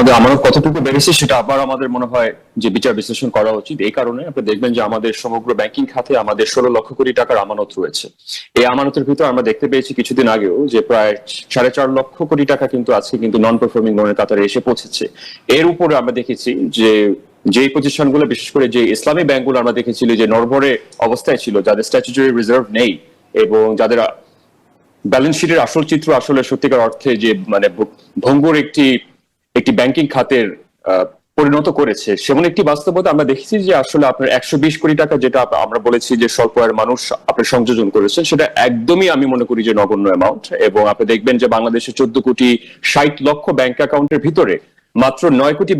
আমাদের আমানত কতটুকু বেড়েছে সেটা আবার আমাদের মনে হয় যে বিচার বিশ্লেষণ করা উচিত। এই কারণে আপনি দেখবেন যে আমাদের সমগ্র ব্যাংকিং খাতে আমাদের ষোলো লক্ষ কোটি টাকার আমানত রয়েছে। এই আমানতের ভিতর আমরা দেখতে পেয়েছি কিছুদিন আগেও যে প্রায় সাড়ে চার লক্ষ কোটি টাকা কিন্তু আজকে কিন্তু নন পারফর্মিং লোনের কাতারে এসে পৌঁছেছে। এর উপরে আমরা দেখেছি যে যে প্রতিষ্ঠানগুলো, বিশেষ করে যে ইসলামী ব্যাংকগুলো আমরা দেখেছিলি যে নরবরে অবস্থায় ছিল, যাদের স্ট্যাচুটরি রিজার্ভ নেই এবং যাদের ব্যালেন্স শিটের আসল চিত্র আসলে সত্যিকার অর্থে যে মানে ভঙ্গুর একটি একটি ব্যাংকিং খাতের পরিণত করেছে। সেমন একটি বাস্তবতা আমরা দেখেছি যে আসলে আপনার একশো বিশ কোটি টাকা যেটা আমরা বলেছি যে স্বল্প আয়ের মানুষ আপনি সংযোজন করেছেন, সেটা একদমই আমি মনে করি যে নগণ্য অ্যামাউন্ট এবং আপনি দেখবেন যে বাংলাদেশে চোদ্দ কোটি ষাট লক্ষ ব্যাংক অ্যাকাউন্টের ভিতরে মাত্র নয় কোটি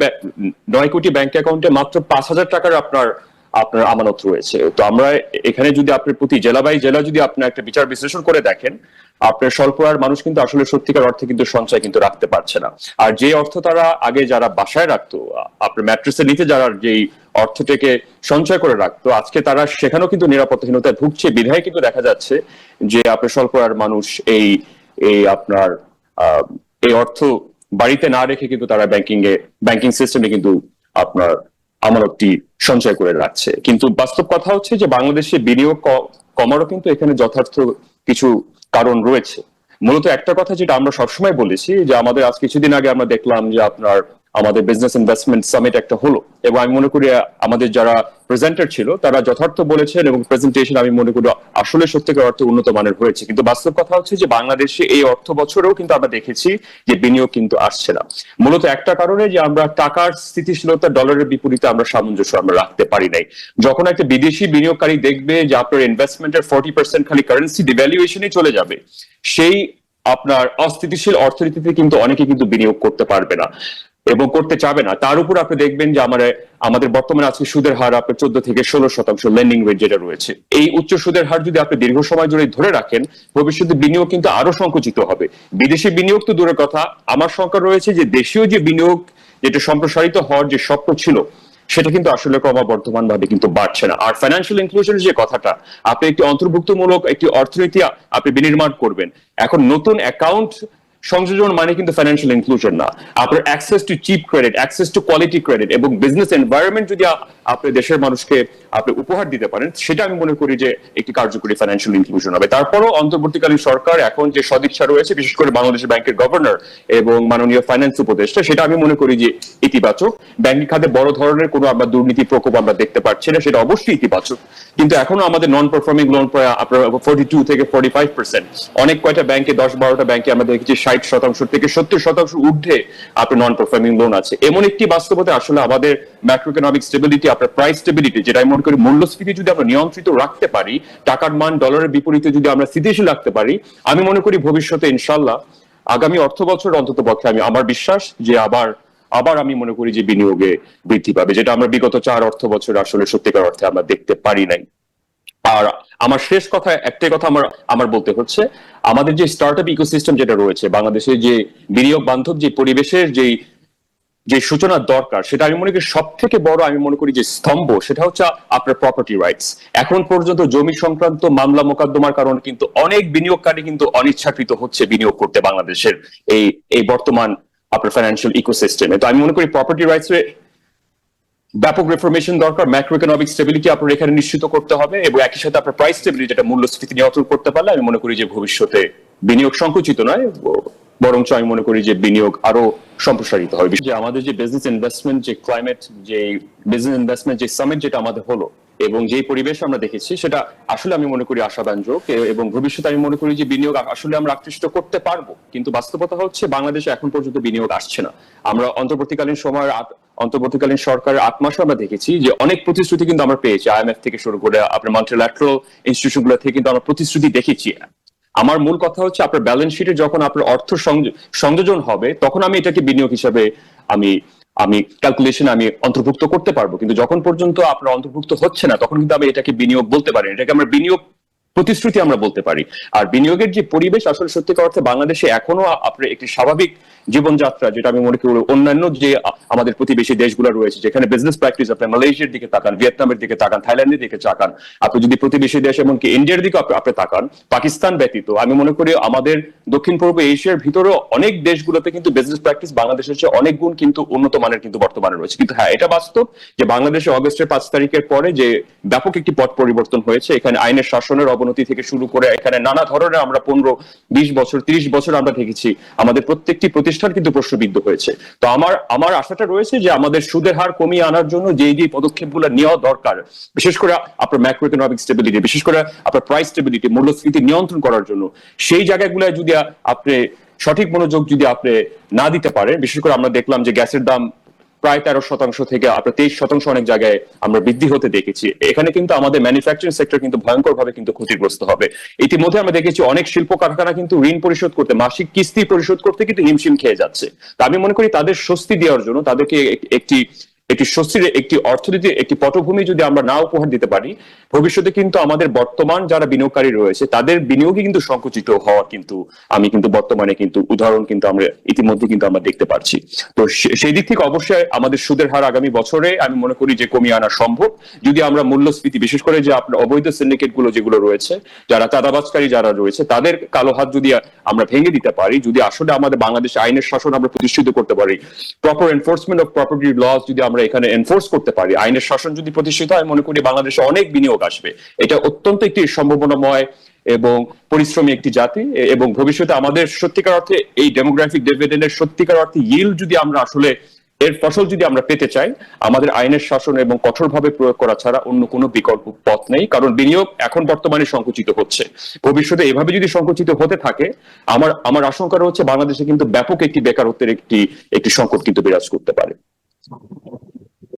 নয় কোটি ব্যাংক অ্যাকাউন্টে মাত্র পাঁচ হাজার টাকার আপনার আপনার আমানত রয়েছে। তো আমরা এখানে যদি আপনার প্রতি জেলা বাই জেলা যদি আপনার একটা বিচার বিশ্লেষণ করে দেখেন, আপনার স্বল্প আয়ের মানুষ কিন্তু আসলে সত্যিকার অর্থে কিন্তু সঞ্চয় কিন্তু রাখতে পারছে না। আর যে অর্থ তারা আগে যারা বাসায় রাখতো, আপনার ম্যাট্রেসের নিচে যারা যেই অর্থটাকে সঞ্চয় করে রাখতো, আজকে তারা সেখানেও কিন্তু নিরাপত্তাহীনতায় ভুগছে। বিধায় কিন্তু দেখা যাচ্ছে যে আপনার স্বল্প আয়ের মানুষ এই এই আপনার এই অর্থ বাড়িতে না রেখে কিন্তু তারা ব্যাংকিং এ ব্যাংকিং সিস্টেমে কিন্তু আপনার আমানতটি সঞ্চয় করে রাখছে। কিন্তু বাস্তব কথা হচ্ছে যে বাংলাদেশে বিনিয়োগ কমারও কিন্তু এখানে যথার্থ কিছু কারণ রয়েছে। মূলত একটা কথা যেটা আমরা সবসময় বলেছি যে আমাদের আজ কিছুদিন আগে আমরা দেখলাম যে আপনার আমাদের বিজনেস ইনভেস্টমেন্ট সামিট একটা হলো। এবং আমি মনে করি, আমাদের যারা প্রেজেন্টার ছিল, তারা যথার্থ বলেছেন এবং প্রেজেন্টেশন আমি মনে করি আসলে সত্যিকার অর্থে উন্নত মানের হয়েছে। কিন্তু বাস্তব কথা হচ্ছে যে বাংলাদেশে এই অর্থ বছরেও কিন্তু আমরা দেখেছি যে বিনিয়োগ কিন্তু আসছে না। মূলত একটা কারণে যে আমরা টাকার স্থিতিশীলতা ডলারের বিপরীতে আমরা সামঞ্জস্য আমরা রাখতে পারি নাই। যখন একটা বিদেশি বিনিয়োগকারী দেখবে যে আপনার ইনভেস্টমেন্টের ফর্টি পার্সেন্ট খালি কারেন্সি ডিভ্যালুয়েশনে চলে যাবে, সেই আপনার অস্থিতিশীল অর্থনীতিতে কিন্তু অনেকে কিন্তু বিনিয়োগ করতে পারবে না। এবং করতে চাবে না। তার উপর আপনি দেখবেন যে আমার, আমাদের বর্তমানে আজকে সুদের হার আপনার চোদ্দ থেকে ষোলো শতাংশ লেন্ডিং রেট যেটা রয়েছে। এই উচ্চ সুদের হার যদি আপনি দীর্ঘ সময় ধরে ধরে রাখেন, ভবিষ্যতে বিনিয়োগ কিন্তু আরও সংকুচিত হবে। বিদেশি বিনিয়োগ তো দূরের কথা। আমার সংখ্যা রয়েছে যে দেশীয় যে বিনিয়োগ যেটা সম্প্রসারিত হওয়ার যে স্বপ্ন ছিল, সেটা কিন্তু আসলে ক্রমবর্ধমান ভাবে কিন্তু বাড়ছে না। আর ফাইন্যান্সিয়াল ইনক্লুশনের যে কথাটা, আপনি একটি অন্তর্ভুক্তমূলক একটি অর্থনীতি আপনি বিনির্মাণ করবেন। এখন নতুন অ্যাকাউন্ট সংযোজন মানে কিন্তু ফাইন্যান্সিয়াল ইনক্লুশন না। আপনার access to cheap credit access to quality credit এবং বিজনেস এনভায়রনমেন্ট যদি আপনি দেশের মানুষকে আপনি উপহার দিতে পারেন, সেটা আমি মনে করি যে একটি কার্যকরী ফাইন্যান্সিয়াল ইনক্লুশন হবে। তারপরও অন্তর্বর্তীকালীন সরকার এখন যে সদিচ্ছা রয়েছে, বিশেষ করে বাংলাদেশ ব্যাংকের গভর্নর এবং মাননীয় ফাইন্যান্স উপদেষ্টা, সেটা আমি মনে করি যে ইতিবাচক। ব্যাংকিং খাতে বড় ধরনের কোনো আমরা দুর্নীতি প্রকোপ আমরা দেখতে পাচ্ছি না, সেটা অবশ্যই ইতিবাচক। কিন্তু এখনও আমাদের নন পারফর্মিং লোন প্রায় আপনার ফোর্টি টু থেকে ফোর্টি ফাইভ পার্সেন্ট অনেক কয়টা ব্যাংকে দশ বারোটা ব্যাংকে আমরা দেখেছি ষাট শতাংশ থেকে সত্তর শতাংশ ঊর্ধ্বে আপনার নন পারফর্মিং লোন আছে। এমন একটি বাস্তবতা আসলে আমাদের ম্যাক্রোইকোনমিক স্টেবিলিটি আপনার প্রাইস স্টেবিলিটি যেটা মনে করি মূল্যস্ফীতি যদি আমরা নিয়ন্ত্রিত রাখতে পারি, টাকার মান ডলারের বিপরীতে যদি আমরা স্থিতিশীল রাখতে পারি, আমি মনে করি ভবিষ্যতে ইনশাল্লাহ আগামী অর্থ বছর অন্তত পক্ষে আমি আমার বিশ্বাস যে আবার আবার আমি মনে করি যে বিনিয়োগে বৃদ্ধি পাবে, যেটা আমরা বিগত চার অর্থ বছর আসলে সত্যিকার অর্থে আমরা দেখতে পারি নাই। আর আমার শেষ কথা, একটাই কথা আমার আমার বলতে হচ্ছে, আমাদের যে স্টার্ট আপ ইকোসিস্টেম যেটা রয়েছে বাংলাদেশে যে বিনিয়োগ বান্ধব যে পরিবেশের যে যে সূচনার দরকার, সেটা আমি মনে করি সব থেকে বড় আমি মনে করি যে স্তম্ভ, সেটা হচ্ছে আপনার প্রপার্টি রাইটস এখন পর্যন্ত জমি সংক্রান্ত মামলা মোকদ্দমার কারণে কিন্তু অনেক বিনিয়োগকারী কিন্তু অনিচ্ছাকৃত হচ্ছে বিনিয়োগ করতে বাংলাদেশের এই এই বর্তমান আপনার ফাইন্যান্সিয়াল ইকোসিস্টেমে তো আমি মনে করি প্রপার্টি রাইটস ব্যাপক রিফরমেশন দরকার ম্যাক্রো ইকোনমিক স্টেবিলিটি আপনার এখানে নিশ্চিত করতে হবে এবং একই সাথে আপনার প্রাইস স্টেবিলিটি যেটা মূল্যস্ফীতি নিয়ন্ত্রণ করতে পারলে আমি মনে করি যে ভবিষ্যতে বিনিয়োগ সংকুচিত নয়, বরঞ্চ আমি মনে করি যে বিনিয়োগ আরও সম্প্রসারিত হবে। যে আমাদের যে বিজনেস ইনভেস্টমেন্ট যে ক্লাইমেট যে বিজনেস ইনভেস্টমেন্ট যে সামিট যেটা আমাদের হলো এবং যে পরিবেশ আমরা দেখেছি, সেটা আসলে আমি মনে করি আশাব্যঞ্জক এবং ভবিষ্যতে আমি মনে করি যে বিনিয়োগ আসলে আমরা আকৃষ্ট করতে পারব। কিন্তু বাস্তবতা হচ্ছে বাংলাদেশে এখন পর্যন্ত বিনিয়োগ আসছে না। আমরা অন্তর্বর্তীকালীন সময়ের অন্তর্বর্তীকালীন সরকারের আট মাসে আমরা দেখেছি যে অনেক প্রতিশ্রুতি কিন্তু আমরা পেয়েছি। আইএমএফ থেকে শুরু করে আপনার মন্ট্রিল্যাট্রাল ইনস্টিটিউশনগুলো থেকে কিন্তু আমরা প্রতিশ্রুতি দেখেছি। আমার মূল কথা হচ্ছে আপনার ব্যালেন্স শিটে যখন আপনার অর্থ সংযোজন হবে, তখন আমি এটাকে বিনিয়োগ হিসাবে আমি আমি ক্যালকুলেশন আমি অন্তর্ভুক্ত করতে পারব। কিন্তু যখন পর্যন্ত আপনার অন্তর্ভুক্ত হচ্ছে না, তখন কিন্তু আমি এটাকে বিনিয়োগ বলতে পারি এটাকে আমরা বিনিয়োগ প্রতিশ্রুতি আমরা বলতে পারি। আর বিনিয়োগের যে পরিবেশ, আসলে সত্যিকার অর্থে বাংলাদেশে এখনও আপনার একটি স্বাভাবিক জীবনযাত্রা, যেটা আমি মনে করি অন্যান্য যে আমাদের প্রতিবেশী দেশগুলো রয়েছে, যেখানে বিজনেস প্র্যাকটিস আপনি মালয়েশিয়ার দিকে তাকান, ভিয়েতনামের দিকে তাকান, থাইল্যান্ডের দিকে তাকান, আপনি যদি প্রতিবেশী দেশ এমনকি ইন্ডিয়ার দিকে আপনি- তাকান, পাকিস্তান ব্যতীত, আমি মনে করি আমাদের দক্ষিণ পূর্ব এশিয়ার ভিতরেও অনেক দেশগুলোতে কিন্তু বিজনেস প্র্যাকটিস বাংলাদেশের চেয়ে অনেক গুণ কিন্তু উন্নত মানের কিন্তু বর্তমানে রয়েছে। কিন্তু হ্যাঁ এটা বাস্তব যে বাংলাদেশে অগস্টের পাঁচ তারিখের পরে যে ব্যাপক একটি পথ পরিবর্তন হয়েছে, এখানে আইনের শাসনের অবনতি থেকে শুরু করে এখানে নানা ধরনের আমরা পনেরো, বিশ বছর, তিরিশ বছর আমরা দেখেছি, আমাদের প্রত্যেকটি প্রতিষ্ঠান কিন্তু প্রশ্নবিদ্ধ হয়েছে। তো আমার আমার আশাটা রয়েছে যে আমাদের সুদের হার কমিয়ে আনার জন্য যে যে পদক্ষেপগুলো নেওয়া দরকার, বিশেষ করে আপনার ম্যাক্রো ইকোনমিক স্টেবিলিটি বিশেষ করে আপনার প্রাইস স্টেবিলিটি মূল্যস্ফীতি নিয়ন্ত্রণ করার জন্য, সেই জায়গাগুলো যদি আপনি সঠিক মনোযোগ যদি আপনি না দিতে পারেন, বিশেষ করে আমরা দেখলাম যে গ্যাসের দাম প্রায় তেরো শতাংশ থেকে আপনার তেইশ শতাংশ অনেক জায়গায় আমরা বৃদ্ধি হতে দেখেছি। এখানে কিন্তু আমাদের ম্যানুফ্যাকচারিং সেক্টর কিন্তু ভয়ঙ্কর ভাবে কিন্তু ক্ষতিগ্রস্ত হবে। ইতিমধ্যে আমরা দেখেছি অনেক শিল্প কারখানা কিন্তু ঋণ পরিশোধ করতে, মাসিক কিস্তি পরিশোধ করতে কিন্তু হিমশিম খেয়ে যাচ্ছে। তা আমি মনে করি তাদের স্বস্তি দেওয়ার জন্য তাদেরকে একটি একটি স্বস্তির একটি অর্থনীতি, একটি পটভূমি যদি আমরা না উপহার দিতে পারি, ভবিষ্যতে কিন্তু আমাদের বর্তমান যারা বিনিয়োগকারী রয়েছে, তাদের বিনিয়োগই কিন্তু সংকুচিত হওয়ার কিন্তু, আমি কিন্তু বর্তমানে কিন্তু উদাহরণ কিন্তু আমরা ইতিমধ্যে কিন্তু আমরা দেখতে পাচ্ছি। তো সেই দিক থেকে অবশ্যই আমাদের সুদের হার আগামী বছরে আমি মনে করি যে কমিয়ে আনা সম্ভব। যদি আমরা মূল্যস্ফীতি, বিশেষ করে যে আপনার অবৈধ সিন্ডিকেটগুলো যেগুলো রয়েছে, যারা চাঁদাবাজকারী যারা রয়েছে, তাদের কালো হাত যদি আমরা ভেঙে দিতে পারি, যদি আসলে আমাদের বাংলাদেশে আইনের শাসন আমরা প্রতিষ্ঠিত করতে পারি proper enforcement of property loss যদি আমরা এখানে এনফোর্স করতে পারি। আইনের শাসন যদি প্রতিষ্ঠিত হয়, মনে করি বাংলাদেশে অনেক বিনিয়োগ আসবে। এটা অত্যন্ত একটি সম্ভাবনাময় এবং পরিশ্রমী একটি জাতি এবং ভবিষ্যতে আমাদের সত্যিকার অর্থে এই ডেমোগ্রাফিক ডিভিডেন্ডের সত্যিকার অর্থে ইল যদি আমরা আসলে, এর ফসল যদি আমরা পেতে চাই, আমাদের আইনের শাসন এবং কঠোরভাবে প্রয়োগ করা ছাড়া অন্য কোনো বিকল্প পথ নেই, কারণ বিনিয়োগ এখন বর্তমানে সংকুচিত হচ্ছে। ভবিষ্যতে এভাবে যদি সংকুচিত হতে থাকে, আমার আমার আশঙ্কা হচ্ছে বাংলাদেশে কিন্তু ব্যাপক একটি বেকারত্বের একটি একটি সংকট কিন্তু বিরাজ করতে পারে।